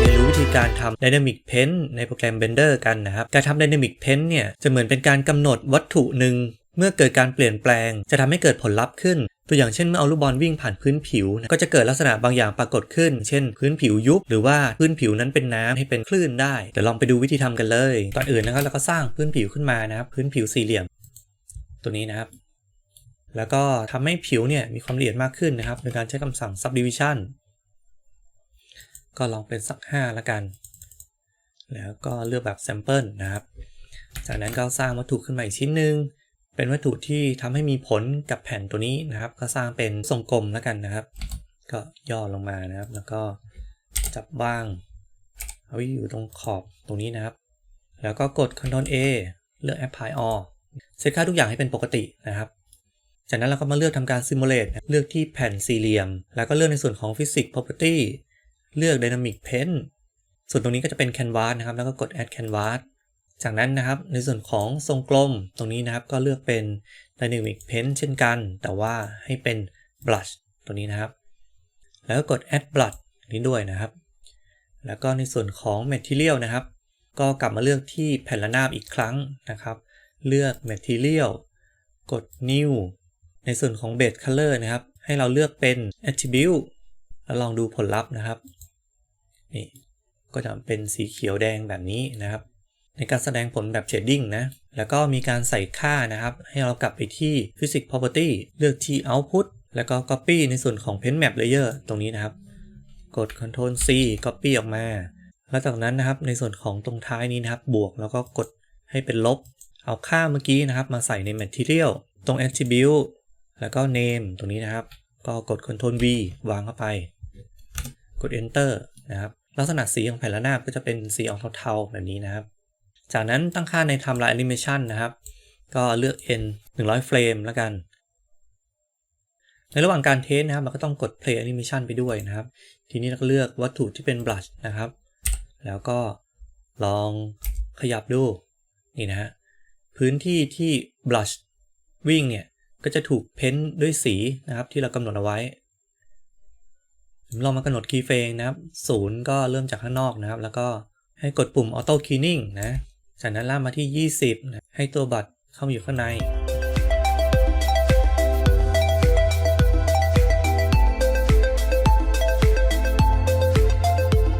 เรียนรู้วิธีการทำ Dynamic Paint ในโปรแกรม Blender กันนะครับ การทำ Dynamic Paint เนี่ยจะเหมือนเป็นการกำหนดวัตถุหนึ่งเมื่อเกิดการเปลี่ยนแปลง จะทำให้เกิดผลลัพธ์ขึ้น ตัวอย่างเช่นเมื่อเอาลูกบอลวิ่งผ่านพื้นผิว ก็จะเกิดลักษณะบางอย่างปรากฏขึ้น เช่น พื้นผิวยุบหรือว่าพื้นผิวนั้นเป็นน้ำให้เป็นคลื่นได้เดี๋ยวลองไปดูวิธีทำกันเลยก่อนอื่นนะครับเราก็สร้างพื้นผิวขึ้นมานะครับ พื้นผิวสี่เหลี่ยม ตัวนี้นะครับ แล้วก็ทำให้ผิวเนี่ยมีความละเอียดมากขึ้นนะครับโดยการใช้คำสั่ง subdivision ก็ลองเป็นสัก 5 ละกัน แล้วก็เลือกแบบ sample นะครับ จากนั้นก็สร้างวัตถุขึ้นมาอีกชิ้นหนึ่งเป็นวัตถุที่ทำให้มีผลกับแผ่นตัวนี้นะครับ ก็สร้างเป็นทรงกลมแล้วกันนะครับ ก็ย่อลงมานะครับ แล้วก็จับบ้างเอาไว้อยู่ตรงขอบตรงนี้นะครับ แล้วก็กด Ctrl A เลือก Apply All เซตค่าทุกอย่างให้เป็นปกตินะครับ จากนั้นเราก็มาเลือกทำการ Simulate เลือกที่แผ่นสี่เหลี่ยม แล้วก็เลือกในส่วนของ Physics Property เลือก Dynamic Paint ส่วนตรงนี้ก็จะเป็น Canvas นะครับ แล้วก็กด Add Canvas จากนั้นนะครับในส่วนของทรงกลมตรงนี้นะครับก็เลือกเป็น Dynamic Paint เช่นกัน แต่ว่าให้เป็น Brush ตัวนี้นะครับ แล้วก็กด Add Brush นี้ด้วยนะครับ แล้วก็ในส่วนของ Material นะครับ ก็กลับมาเลือกที่แผ่นระนาบอีกครั้งนะครับ เลือก Material กด New ในส่วนของ Base Color นะครับ ให้เราเลือกเป็น Attribute แล้วลองดูผลลัพธ์นะครับ นี่ก็จะเป็นสีเขียวแดงแบบนี้นะครับ ในการแสดงผลแบบเชดดิ้งนะแล้วก็มีการใส่ค่านะครับ ให้เรากลับไปที่ Physics Property เลือกที่ Output แล้วก็ Copy ในส่วนของ Paint Map Layer ตรงนี้นะครับ กด Ctrl C Copy ออกมา แล้วจากนั้นนะครับในส่วนของตรงท้ายนี้นะครับ บวกแล้วก็กดให้เป็นลบ เอาค่าเมื่อกี้นะครับ มาใส่ใน Material ตรง Attribute แล้วก็ Name ตรงนี้นะครับ ก็กด Ctrl V วางเข้าไป กด Enter นะครับ ลักษณะสีของแผ่นระนาบก็จะเป็นสีออกเทาๆแบบนี้นะครับ จากนั้นตั้งค่าใน Timeline Animation นะครับ ก็เลือก N 100 เฟรมแล้วกัน ในระหว่างการเทสนะครับเราก็ต้องกด Play Animation ไปด้วยนะครับ ทีนี้เราก็เลือกวัตถุที่เป็น Brush นะครับ แล้วก็ลองขยับดูนี่นะฮะพื้นที่ที่ Brush วิ่งเนี่ย ก็จะถูกเพ้นด้วยสีนะครับที่เรากำหนดเอาไว้ เรามากำหนด keyframe นะครับศูนย์ก็เริ่มจากข้างนอกนะครับ แล้วก็ให้กดปุ่ม auto cleaning นะ จากนั้นล่ากมาที่ 20นะให้ตัวบัตรเข้ามาอยู่ข้างใน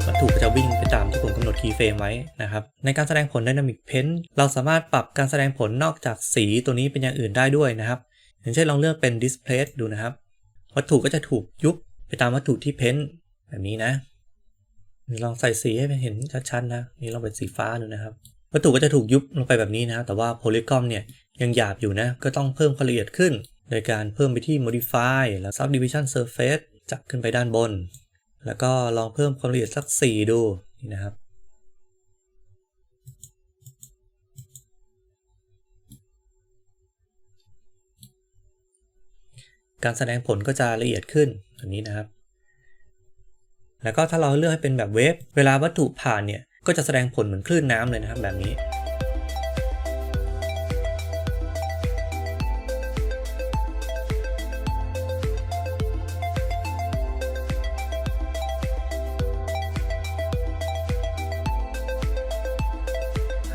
วัตถุก็จะวิ่งไปตามที่ผมกำหนด keyframe ไว้นะครับ ในการแสดงผล Dynamic Paint เราสามารถปรับการแสดงผลนอกจากสีตัวนี้เป็นอย่างอื่นได้ด้วยนะครับ อย่างเช่นลองเลือกเป็น Display ดูนะครับ วัตถุก็จะถูกยุบ ไปตามวัตถุที่เพ้นแบบนี้นะลองใส่สีให้เห็นชัดๆนะนี่ลองเป็นสีฟ้าดูนะครับ วัตถุก็จะถูกยุบลงไปแบบนี้นะ แต่ว่าโพลีกอมเนี่ยยังหยาบอยู่นะ ก็ต้องเพิ่มความละเอียดขึ้น โดยการเพิ่มไปที่ modify แล้ว subdivision surface จับขึ้นไปด้านบน แล้วก็ลองเพิ่มความละเอียดสัก 4 ดูนี่นะครับ การแสดงผลก็จะละเอียดขึ้นแบบนี้นะครับ แล้วก็ถ้าเราเลือกให้เป็นแบบเวฟเวลาวัตถุผ่านเนี่ยก็จะแสดงผลเหมือนคลื่นน้ำเลยนะครับแบบนี้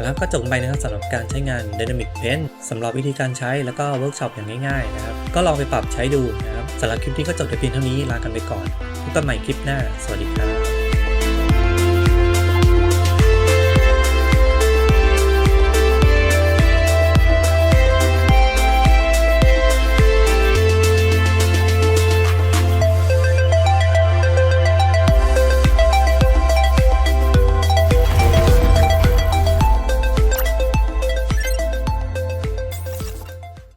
แล้วก็จบไปนะครับสำหรับการใช้งาน Dynamic Paint สำหรับวิธีการใช้แล้วก็เวิร์กช็อปอย่างง่ายๆนะครับ ก็ลองไปปรับใช้ดูนะครับสำหรับคลิปนี้ก็จบแต่เพียงเท่านี้ลากันไปก่อนพบกันใหม่คลิปหน้า สวัสดีครับ